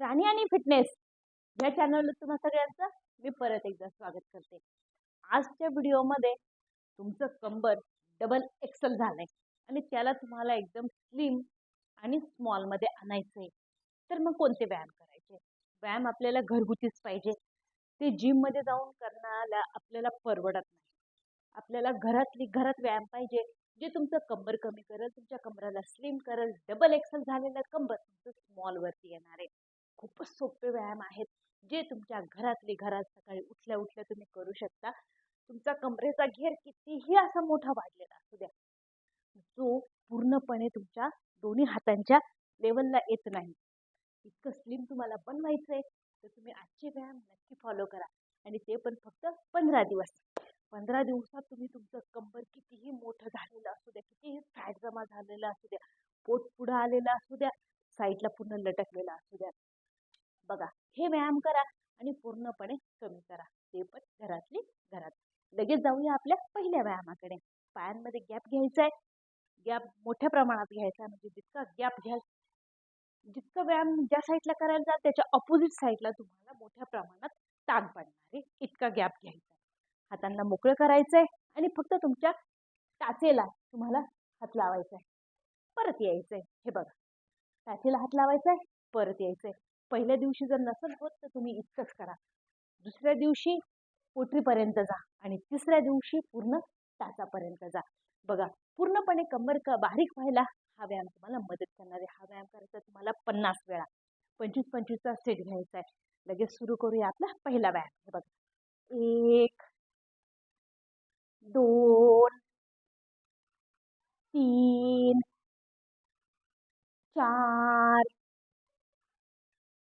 राणी आणि फिटनेस या चॅनलवर तुम्हा सगळ्यांचं मी परत एकदा स्वागत करते. आजच्या व्हिडिओमध्ये तुमचं कंबर डबल एक्सल झालंय आणि त्याला तुम्हाला एकदम स्लिम आणि स्मॉलमध्ये आणायचं आहे तर मग कोणते व्यायाम करायचे? व्यायाम आपल्याला घरगुतीच पाहिजे. ते जिममध्ये जाऊन करण्याला आपल्याला परवडत नाही. आपल्याला घरातली घरात व्यायाम पाहिजे. जे तुमचं कंबर कमी करेल तुमच्या कंबराला स्लिम करेल डबल एक्सल झालेलं कंबर तुमचं स्मॉलवरती येणार आहे. खूपच सोपे व्यायाम आहेत जे तुमच्या घरातले घरात सकाळी उठल्या उठल्या तुम्ही करू शकता. तुमचा कमरेचा घेर कितीही असा मोठा वाढलेला असू द्या जो पूर्णपणे तुमच्या दोन्ही हातांच्या लेवलला येत नाही. इतकं स्लिम तुम्हाला बनवायचं आहे तर तुम्ही आजचे व्यायाम नक्की फॉलो करा. आणि ते पण फक्त पंधरा दिवस. पंधरा दिवसात तुम्ही तुमचं कंबर कितीही मोठं झालेलं असू द्या कितीही फॅट जमा झालेला असू द्या पोट पुढं आलेलं असू द्या साईडला पूर्ण लटकलेला असू द्या. बघा हे व्यायाम करा आणि पूर्णपणे कमी करा. ते पण घरातली घरात. लगेच जाऊया आपल्या पहिल्या व्यायामाकडे. पायांमध्ये गॅप घ्यायचा आहे गॅप मोठ्या प्रमाणात घ्यायचा आहे म्हणजे जितका गॅप घ्याल जितका व्यायाम ज्या साईडला करायला जाल त्याच्या ऑपोजिट साईडला तुम्हाला मोठ्या प्रमाणात ताण पडणार आहे. इतका गॅप घ्यायचा. आहे हातांना मोकळं करायचं आहे आणि फक्त तुमच्या टाचेला तुम्हाला हात लावायचा आहे परत यायचं आहे हे बघा. टाचेला हात लावायचा आहे परत यायचं आहे पहिल्या दिवशी जर नसेल होत तर तुम्ही इतकंच करा. दुसऱ्या दिवशी पोटरीपर्यंत जा आणि तिसऱ्या दिवशी पूर्ण ताचापर्यंत जा. बघा पूर्णपणे कंबर का बारीक व्हायला हा व्यायाम तुम्हाला मदत करणार आहे. हा व्यायाम करायचा तुम्हाला पन्नास वेळा. पंचवीस पंचवीसचा सेट घ्यायचा आहे. लगेच सुरू करूया आपला पहिला व्यायाम. हे बघा. एक दोन तीन चार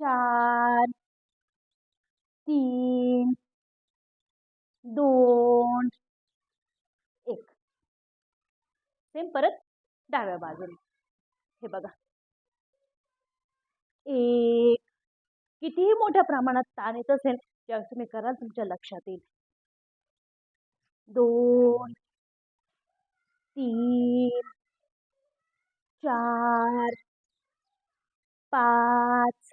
चार तीन दोन एक. सेम परत डाव्या बाजूने हे बघा. एक. कितीही मोठ्या प्रमाणात ताण येत असेल ज्यावेळेस तुम्ही कराल तुमच्या लक्षात येईल. दोन तीन चार पाच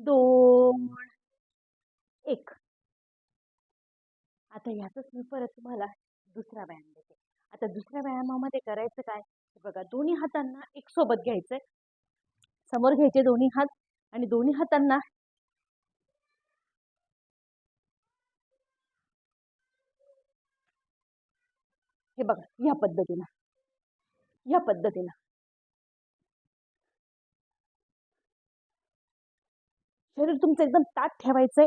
दोन. एक. आता ह्यातच मी परत तुम्हाला दुसरा व्यायाम देते. आता दुसऱ्या व्यायामामध्ये करायचं काय? बघा दोन्ही हातांना एक सोबत घ्यायचंय. समोर घ्यायचे दोन्ही हात आणि दोन्ही हातांना हे बघा या पद्धतीनं. या पद्धतीनं. शरीर तुमचं एकदम ताट ठेवायचंय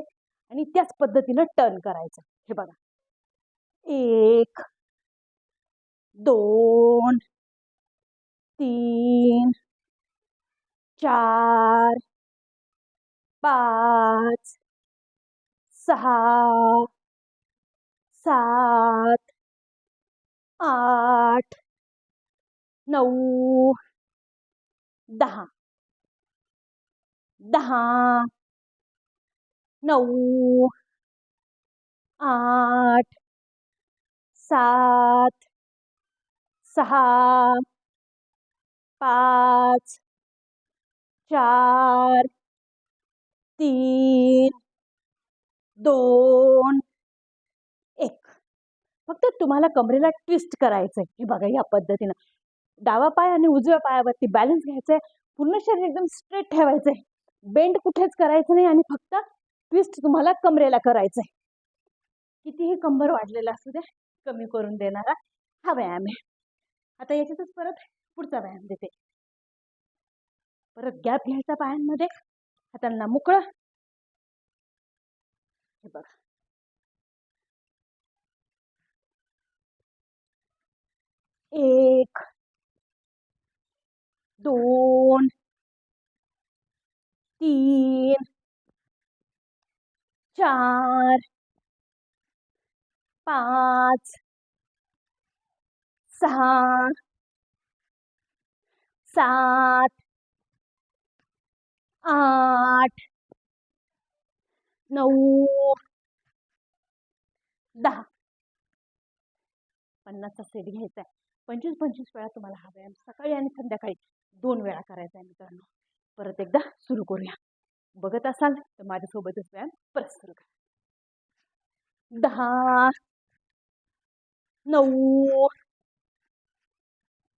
आणि त्याच पद्धतीनं टर्न करायचं. हे बघा. एक दोन तीन चार पाच सहा सात आठ नऊ दहा. दहा. नऊ आठ सात सहा पाच चार तीन दोन एक. फक्त तुम्हाला कमरेला ट्विस्ट करायचं आहे हे बघा या पद्धतीनं. डावा पाय आणि उजव्या पायावरती बॅलन्स घ्यायचा आहे पूर्ण शरीर एकदम स्ट्रेट ठेवायचं आहे बेंड कुठेच करायचं नाही आणि फक्त ट्विस्ट तुम्हाला कमरेला करायचं आहे कितीही कंबर वाढलेला असू द्या कमी करून देणारा हा व्यायाम आहे. आता याच्यातच परत पुढचा व्यायाम देते. परत गॅप घ्यायचा पायांमध्ये हातांना मोकळं. हे बघा. एक दोन तीन चार पाच सहा सात आठ नऊ दहा. पन्नासचा सेट घ्यायचा आहे पंचवीस पंचवीस वेळा तुम्हाला हा व्यायाम सकाळी आणि संध्याकाळी दोन वेळा करायचा आहे मित्रांनो. परत एकदा सुरू करूया. बघत असाल तर माझ्यासोबतच व्यायाम परत सुरू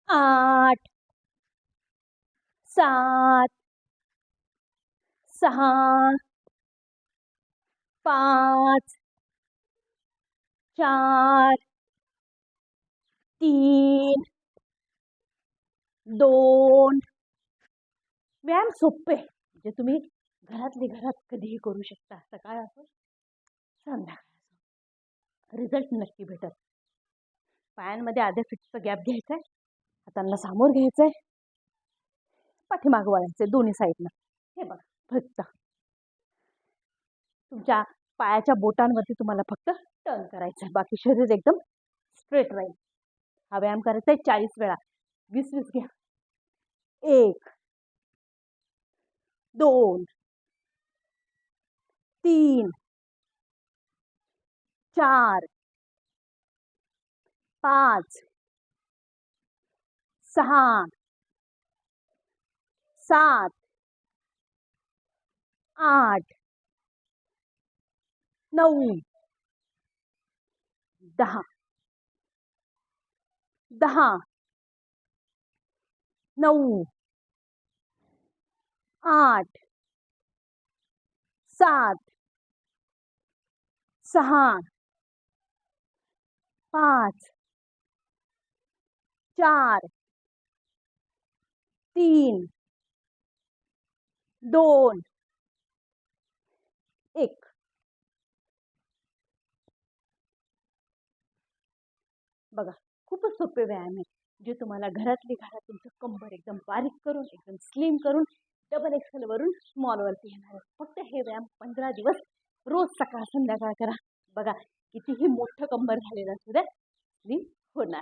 आठ, सात, सहा, पाच, चार, तीन, दोन. व्यायाम सोपे तुम्ही घरातली घरात कधीही करू शकता. सकाळ असो संध्याकाळ असो. रिझल्ट नक्की भेटत पायांमध्ये आध्या फिटचा गॅप घ्यायचा आहे हातांना सामोर घ्यायचं आहे पाठीमागं वळायचं आहे दोन्ही साईडनं हे बघा फक्त. तुमच्या पायाच्या बोटांवरती तुम्हाला फक्त टर्न करायचं आहे बाकी शरीर एकदम स्ट्रेट राहील. हा व्यायाम करायचा आहे चाळीस वेळा. वीस वीस घ्या. एक दोन तीन चार पाच सहा सात आठ नऊ दहा दहा नऊ आठ सात सहा पाच, चार, तीन, दोन, एक। बघा, खूपच सोपे व्यायाम आहे, जे तुम्हाला घरातली घरात तुमचं कंबर एकदम बारीक करून, एकदम स्लिम करून डबल एक्सेलवरून स्मॉलवरती येणार फक्त हे व्यायाम पंधरा दिवस रोज सकाळ संध्याकाळ करा. बघा कितीही मोठं कंबर झालेलं असू द्या स्लिम होणार.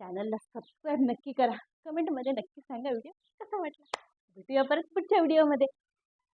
चॅनलला सबस्क्राईब नक्की करा. कमेंटमध्ये नक्की सांगा व्हिडिओ कसा वाटला. भेटूया परत पुढच्या व्हिडिओमध्ये